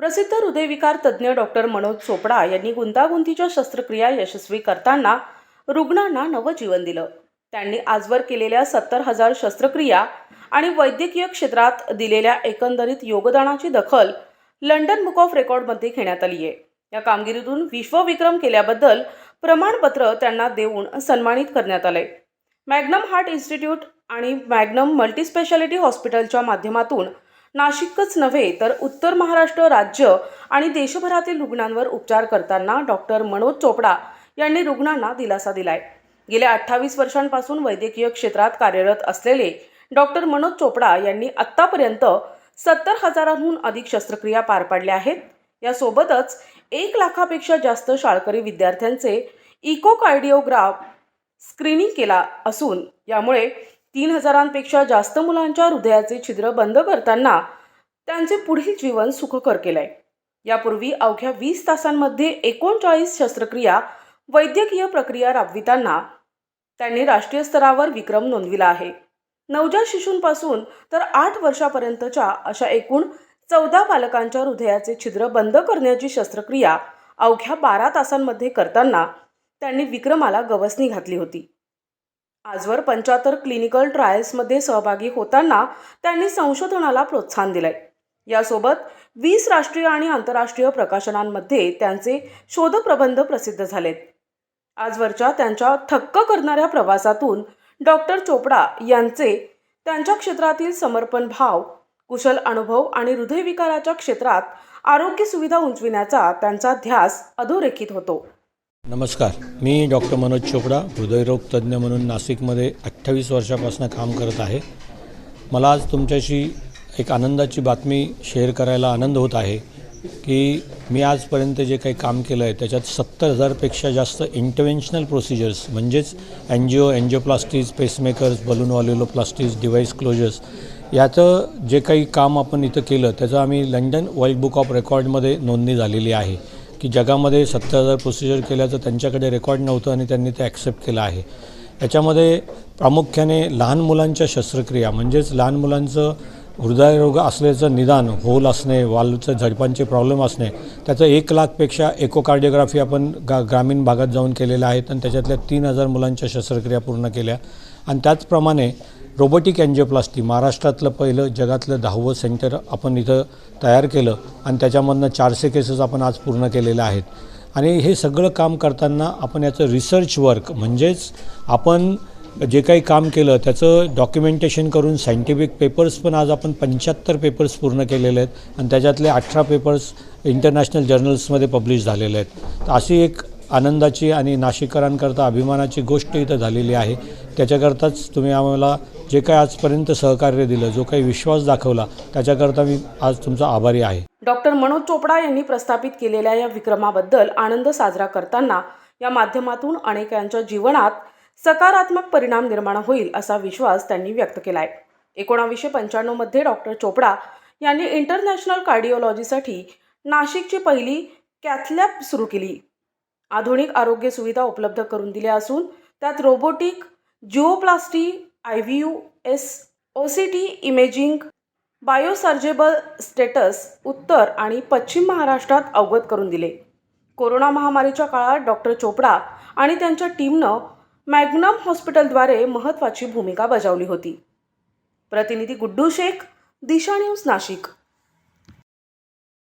प्रसिद्ध हृदयविकार तज्ज्ञ डॉक्टर मनोज चोपडा यांनी गुंतागुंतीच्या शस्त्रक्रिया यशस्वी करताना रुग्णांना नवजीवन दिलं. त्यांनी आजवर केलेल्या सत्तर हजार शस्त्रक्रिया आणि वैद्यकीय क्षेत्रात दिलेल्या एकंदरीत योगदानाची दखल लंडन बुक ऑफ रेकॉर्डमध्ये घेण्यात आली आहे या कामगिरीतून विश्वविक्रम केल्याबद्दल प्रमाणपत्र त्यांना देऊन सन्मानित करण्यात आले मॅग्नम हार्ट इन्स्टिट्यूट आणि मॅग्नम मल्टीस्पेशालिटी हॉस्पिटलच्या माध्यमातून नाशिकच नव्हे तर उत्तर महाराष्ट्र राज्य आणि देशभरातील रुग्णांवर उपचार करताना डॉक्टर मनोज चोपडा यांनी रुग्णांना दिलासा दिलाय. गेल्या अठ्ठावीस वर्षांपासून वैद्यकीय क्षेत्रात कार्यरत असलेले डॉक्टर मनोज चोपडा यांनी आत्तापर्यंत सत्तर हजारांहून अधिक शस्त्रक्रिया पार पाडल्या आहेत. यासोबतच एक लाखापेक्षा जास्त शाळकरी विद्यार्थ्यांचे इकोकार्डिओग्राफ स्क्रीनिंग केला असून यामुळे तीन हजारांपेक्षा जास्त मुलांच्या हृदयाचे छिद्र बंद करताना त्यांचे पुढील जीवन सुखकर केलंय. यापूर्वी अवघ्या वीस तासांमध्ये एकोणचाळीस शस्त्रक्रिया वैद्यकीय प्रक्रिया राबविताना त्यांनी राष्ट्रीय स्तरावर विक्रम नोंदविला आहे. नवजात शिशूंपासून तर आठ वर्षापर्यंतच्या अशा एकूण चौदा बालकांच्या हृदयाचे छिद्र बंद करण्याची शस्त्रक्रिया अवघ्या बारा तासांमध्ये करताना त्यांनी विक्रमाला गवसणी घातली होती. आजवर पंच्याहत्तर क्लिनिकल ट्रायल्समध्ये सहभागी होताना त्यांनी संशोधनाला प्रोत्साहन दिलंय. यासोबत वीस राष्ट्रीय आणि आंतरराष्ट्रीय प्रकाशनांमध्ये त्यांचे शोधप्रबंध प्रसिद्ध झालेत. आजवरच्या त्यांच्या थक्क करणाऱ्या प्रवासातून डॉक्टर चोपडा यांचे त्यांच्या क्षेत्रातील समर्पण भाव कुशल अनुभव आणि हृदयविकाराच्या क्षेत्रात आरोग्य सुविधा उंचविण्याचा त्यांचा ध्यास अधोरेखित होतो. नमस्कार. मी डॉक्टर मनोज चोपडा हृदयरोग तज्ज्ञ म्हणून नाशिकमध्ये अठ्ठावीस वर्षापासून काम करत आहे. मला आज तुमच्याशी एक आनंदाची बातमी शेअर करायला आनंद होत आहे की मी आजपर्यंत जे काही काम केलं आहे त्याच्यात सत्तर हजारपेक्षा जास्त इंटरव्हेन्शनल प्रोसिजर्स म्हणजेच angio angioplasties pacemakers balloon valvuloplasties device closures याचं जे काही काम आपण इथं केलं त्याचं आम्ही लंडन वर्ल्ड बुक ऑफ रेकॉर्डमध्ये नोंदणी झालेली आहे. की जगामध्ये सत्तर हजार प्रोसिजर केल्याचं त्यांच्याकडे रेकॉर्ड नव्हतं आणि त्यांनी ते ॲक्सेप्ट केलं आहे. याच्यामध्ये प्रामुख्याने लहान मुलांच्या शस्त्रक्रिया म्हणजेच लहान मुलांचं हृदयरोग असल्याचं निदान होल असणे वालूचं झडपांचे प्रॉब्लेम असणे त्याचं एक लाखपेक्षा एकोकार्डिओग्राफी आपण गा ग्रामीण भागात जाऊन केलेल्या आहेत आणि त्याच्यातल्या तीन हजार मुलांच्या शस्त्रक्रिया पूर्ण केल्या. आणि त्याचप्रमाणे रोबोटिक अँजिओप्लास्टी महाराष्ट्रातलं पहिलं जगातलं दहावं सेंटर आपण इथं तयार केलं. आणि त्याच्यामधनं चारशे केसेस आपण आज पूर्ण केलेल्या आहेत. आणि हे सगळं काम करताना आपण याचं रिसर्च वर्क म्हणजेच आपण जे काही काम केलं त्याचं डॉक्युमेंटेशन करून सायंटिफिक पेपर्स पण आज आपण पंच्याहत्तर पेपर्स पूर्ण केलेले आहेत आणि त्याच्यातले अठरा पेपर्स इंटरनॅशनल जर्नल्समध्ये पब्लिश झालेले आहेत. तर अशी एक आनंदाची आणि नाशिककरांकरता अभिमानाची गोष्ट इथं झालेली आहे. त्याच्याकरताच तुम्ही आम्हाला जे काही आजपर्यंत सहकार्य दिलं जो काही विश्वास दाखवला त्याच्याकरता मी आज तुमचा आभारी आहे. डॉक्टर मनोज चोपडा यांनी प्रस्थापित केलेल्या या विक्रमाबद्दल आनंद साजरा करताना या माध्यमातून अनेकांच्या जीवनात सकारात्मक परिणाम निर्माण होईल असा विश्वास त्यांनी व्यक्त केलाय. एकोणावीसशे पंच्याण्णवमध्ये डॉक्टर चोपडा यांनी इंटरनॅशनल कार्डिओलॉजीसाठी नाशिकची पहिली कॅथलॅब सुरू केली. आधुनिक आरोग्य सुविधा उपलब्ध करून दिल्या असून त्यात robotic angioplasty I V U S O C T imaging बायोसर्जेबल status उत्तर आणि पश्चिम महाराष्ट्रात अवगत करून दिले. कोरोना महामारीच्या काळात डॉक्टर चोपडा आणि त्यांच्या टीमनं मॅग्नम हॉस्पिटलद्वारे महत्त्वाची भूमिका बजावली होती. प्रतिनिधी गुड्डू शेख दिशा न्यूज नाशिक.